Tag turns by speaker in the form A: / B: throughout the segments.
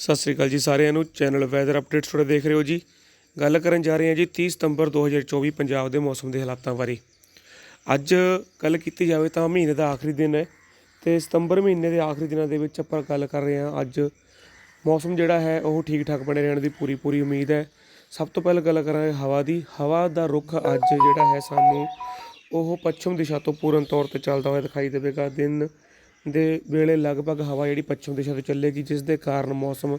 A: ਸਤਿ ਸ੍ਰੀ ਅਕਾਲ ਜੀ ਸਾਰਿਆਂ ਨੂੰ। ਚੈਨਲ ਵੈਦਰ ਅਪਡੇਟਸ ਤੁਹਾਡੇ ਦੇਖ ਰਹੇ ਹੋ ਜੀ। ਗੱਲ ਕਰਨ ਜਾ ਰਹੇ ਹਾਂ ਜੀ 30 ਸਤੰਬਰ 2024 ਪੰਜਾਬ ਦੇ ਮੌਸਮ ਦੇ ਹਾਲਾਤਾਂ ਬਾਰੇ। ਅੱਜ ਗੱਲ ਕੀਤੀ ਜਾਵੇ ਤਾਂ ਮਹੀਨੇ ਦਾ ਆਖਰੀ ਦਿਨ ਹੈ ਤੇ ਸਤੰਬਰ ਮਹੀਨੇ ਦੇ ਆਖਰੀ ਦਿਨਾਂ ਦੇ ਵਿੱਚ ਆਪਾਂ ਗੱਲ ਕਰ ਰਹੇ ਹਾਂ ਅੱਜ। ਮੌਸਮ ਜਿਹੜਾ ਹੈ ਉਹ ਠੀਕ ਠਾਕ ਬਣੇ ਰਹਿਣ ਦੀ ਪੂਰੀ ਪੂਰੀ ਉਮੀਦ ਹੈ। ਸਭ ਤੋਂ ਪਹਿਲਾਂ ਗੱਲ ਕਰਾਂਗੇ ਹਵਾ ਦੀ। ਹਵਾ ਦਾ ਰੁਖ ਅੱਜ ਜਿਹੜਾ ਹੈ ਸਾਨੂੰ ਉਹ ਪੱਛਮ ਦਿਸ਼ਾ ਤੋਂ ਪੂਰਨ ਤੌਰ ਤੇ ਚੱਲਦਾ ਹੋਇਆ ਦਿਖਾਈ ਦੇਵੇਗਾ। ਦਿਨ ਦੇ ਵੇਲੇ ਲਗਭਗ ਹਵਾ ਜਿਹੜੀ ਪੱਛਮ ਦਿਸ਼ਾ ਤੋਂ ਚੱਲੇਗੀ, ਜਿਸ ਦੇ ਕਾਰਨ ਮੌਸਮ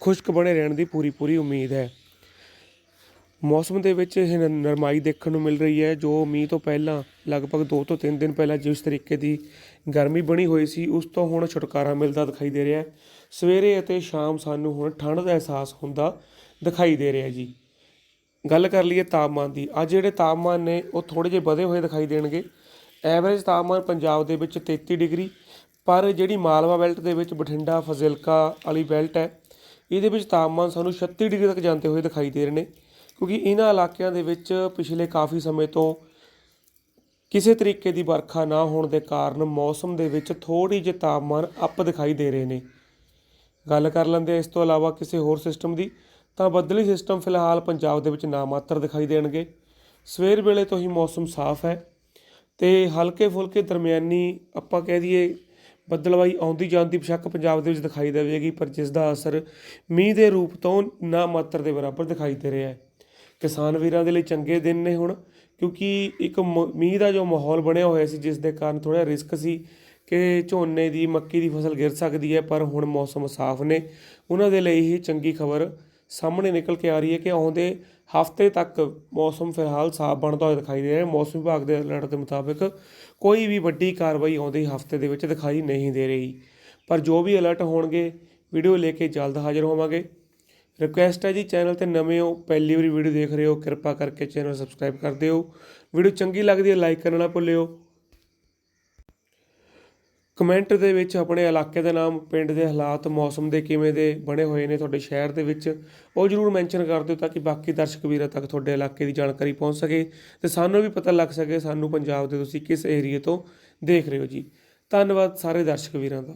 A: ਖੁਸ਼ਕ ਬਣੇ ਰਹਿਣ ਦੀ ਪੂਰੀ ਪੂਰੀ ਉਮੀਦ ਹੈ। ਮੌਸਮ ਦੇ ਵਿੱਚ ਇਹ ਨਰਮਾਈ ਦੇਖਣ ਨੂੰ ਮਿਲ ਰਹੀ ਹੈ, ਜੋ ਮੀਂਹ ਤੋਂ ਪਹਿਲਾਂ, ਲਗਭਗ 2 ਤੋਂ 3 ਦਿਨ ਪਹਿਲਾਂ ਜਿਸ ਤਰੀਕੇ ਦੀ ਗਰਮੀ ਬਣੀ ਹੋਈ ਸੀ, ਉਸ ਤੋਂ ਹੁਣ ਛੁਟਕਾਰਾ ਮਿਲਦਾ ਦਿਖਾਈ ਦੇ ਰਿਹਾ ਹੈ। ਸਵੇਰੇ ਅਤੇ ਸ਼ਾਮ ਸਾਨੂੰ ਹੁਣ ਠੰਡ ਦਾ ਅਹਿਸਾਸ ਹੁੰਦਾ ਦਿਖਾਈ ਦੇ ਰਿਹਾ ਜੀ। ਗੱਲ ਕਰ ਲਈਏ ਤਾਪਮਾਨ ਦੀ। ਅੱਜ ਜਿਹੜੇ ਤਾਪਮਾਨ ਨੇ, ਉਹ ਥੋੜੇ ਜਿਹੇ ਵਧੇ ਹੋਏ ਦਿਖਾਈ ਦੇਣਗੇ। ਐਵਰੇਜ ਤਾਪਮਾਨ ਪੰਜਾਬ ਦੇ ਵਿੱਚ 33 ਡਿਗਰੀ ਪਰ ਜਿਹੜੀ ਮਾਲਵਾ ਬੈਲਟ ਦੇ ਵਿੱਚ ਬਠਿੰਡਾ ਫਜ਼ਿਲਕਾ ਵਾਲੀ ਬੈਲਟ ਹੈ, ਇਹਦੇ ਵਿੱਚ ਤਾਪਮਾਨ ਸਾਨੂੰ 36 ਡਿਗਰੀ ਤੱਕ ਜਾਂਦੇ ਹੋਏ ਦਿਖਾਈ ਦੇ ਰਹੇ ਨੇ, ਕਿਉਂਕਿ ਇਹਨਾਂ ਇਲਾਕਿਆਂ ਦੇ ਵਿੱਚ ਪਿਛਲੇ ਕਾਫੀ ਸਮੇਂ ਤੋਂ ਕਿਸੇ ਤਰੀਕੇ ਦੀ ਵਰਖਾ ਨਾ ਹੋਣ ਦੇ ਕਾਰਨ ਮੌਸਮ ਦੇ ਵਿੱਚ ਥੋੜੀ ਜਿਹੀ ਤਾਪਮਾਨ ਅੱਪ ਦਿਖਾਈ ਦੇ ਰਹੇ ਨੇ। ਗੱਲ ਕਰ ਲੈਂਦੇ ਇਸ ਤੋਂ ਇਲਾਵਾ ਕਿਸੇ ਹੋਰ ਸਿਸਟਮ ਦੀ, ਤਾਂ ਬੱਦਲੀ ਸਿਸਟਮ ਫਿਲਹਾਲ ਪੰਜਾਬ ਦੇ ਵਿੱਚ ਨਾਮਾਤਰ ਦਿਖਾਈ ਦੇਣਗੇ। ਸਵੇਰ ਵੇਲੇ ਤੋਂ ਹੀ ਮੌਸਮ ਸਾਫ਼ ਹੈ ਤੇ ਹਲਕੇ ਫੁਲਕੇ ਦਰਮਿਆਨੀ ਆਪਾਂ ਕਹਿ ਦਈਏ ਬੱਦਲਵਾਈ ਆਉਂਦੀ ਜਾਂਦੀ ਬੇਸ਼ੱਕ ਪੰਜਾਬ ਦੇ ਵਿੱਚ ਦਿਖਾਈ ਦੇਵੇਗੀ, ਪਰ ਜਿਸ ਦਾ ਅਸਰ ਮੀਂਹ ਦੇ ਰੂਪ ਤੋਂ ਨਾ ਮਾਤਰ ਦੇ ਬਰਾਬਰ ਦਿਖਾਈ ਦੇ ਰਿਹਾ ਹੈ। ਕਿਸਾਨ ਵੀਰਾਂ ਦੇ ਲਈ ਚੰਗੇ ਦਿਨ ਨੇ ਹੁਣ, ਕਿਉਂਕਿ ਇੱਕ ਮ- ਮੀਂਹ ਦਾ ਜੋ ਮਾਹੌਲ ਬਣਿਆ ਹੋਇਆ ਸੀ ਜਿਸ ਦੇ ਕਾਰਨ ਥੋੜਾ ਰਿਸਕ ਸੀ ਕਿ ਝੋਨੇ ਦੀ, ਮੱਕੀ ਦੀ ਫਸਲ ਗਿਰ ਸਕਦੀ ਹੈ, ਪਰ ਹੁਣ ਮੌਸਮ ਸਾਫ਼ ਨੇ। ਉਹਨਾਂ ਦੇ ਲਈ ਹੀ ਚੰਗੀ ਖਬਰ ਸਾਹਮਣੇ ਨਿਕਲ ਕੇ ਆ ਰਹੀ ਹੈ ਕਿ ਆਉਂਦੇ ਹਫ਼ਤੇ ਤੱਕ ਮੌਸਮ ਫਿਲਹਾਲ ਸਾਫ਼ ਬਣਦਾ ਹੋਇਆ ਦਿਖਾਈ ਦੇ ਰਿਹਾ ਹੈ। ਮੌਸਮ ਵਿਭਾਗ ਦੇ ਅਲਰਟ ਦੇ ਮੁਤਾਬਿਕ ਕੋਈ ਵੀ ਵੱਡੀ ਕਾਰਵਾਈ ਆਉਂਦੇ ਹਫ਼ਤੇ ਦੇ ਵਿੱਚ ਦਿਖਾਈ ਨਹੀਂ ਦੇ ਰਹੀ। ਪਰ ਜੋ ਵੀ ਅਲਰਟ ਹੋਣਗੇ, ਵੀਡੀਓ ਲੈ ਕੇ ਜਲਦ ਹਾਜ਼ਰ ਹੋਵਾਂਗੇ। ਰਿਕੁਐਸਟ ਹੈ ਜੀ, ਚੈਨਲ ਤੇ ਨਵੇਂ ਹੋ, ਪਹਿਲੀ ਵਾਰੀ ਵੀਡੀਓ ਦੇਖ ਰਹੇ ਹੋ, ਕਿਰਪਾ ਕਰਕੇ ਚੈਨਲ ਸਬਸਕ੍ਰਾਈਬ ਕਰ ਦਿਓ। ਵੀਡੀਓ ਚੰਗੀ ਲੱਗਦੀ ਹੈ, ਲਾਈਕ ਕਰਨਾ ਨਾ ਭੁੱਲਿਓ। ਕਮੈਂਟ ਦੇ ਵਿੱਚ ਆਪਣੇ ਇਲਾਕੇ ਦੇ ਨਾਮ, ਪਿੰਡ ਦੇ ਹਾਲਾਤ, ਮੌਸਮ ਦੇ ਕਿਵੇਂ ਦੇ ਬਣੇ ਹੋਏ ਨੇ ਤੁਹਾਡੇ ਸ਼ਹਿਰ ਦੇ ਵਿੱਚ, ਉਹ ਜਰੂਰ ਮੈਂਸ਼ਨ ਕਰ ਦਿਓ ਤਾਂ ਕਿ ਬਾਕੀ ਦਰਸ਼ਕ ਵੀਰਾਂ ਤੱਕ ਤੁਹਾਡੇ ਇਲਾਕੇ ਦੀ ਜਾਣਕਾਰੀ ਪਹੁੰਚ ਸਕੇ ਤੇ ਸਾਨੂੰ ਵੀ ਪਤਾ ਲੱਗ ਸਕੇ ਸਾਨੂੰ ਪੰਜਾਬ ਦੇ ਤੁਸੀਂ ਕਿਸ ਏਰੀਏ ਤੋਂ ਦੇਖ ਰਹੇ ਹੋ ਜੀ। ਧੰਨਵਾਦ ਸਾਰੇ ਦਰਸ਼ਕ ਵੀਰਾਂ ਦਾ।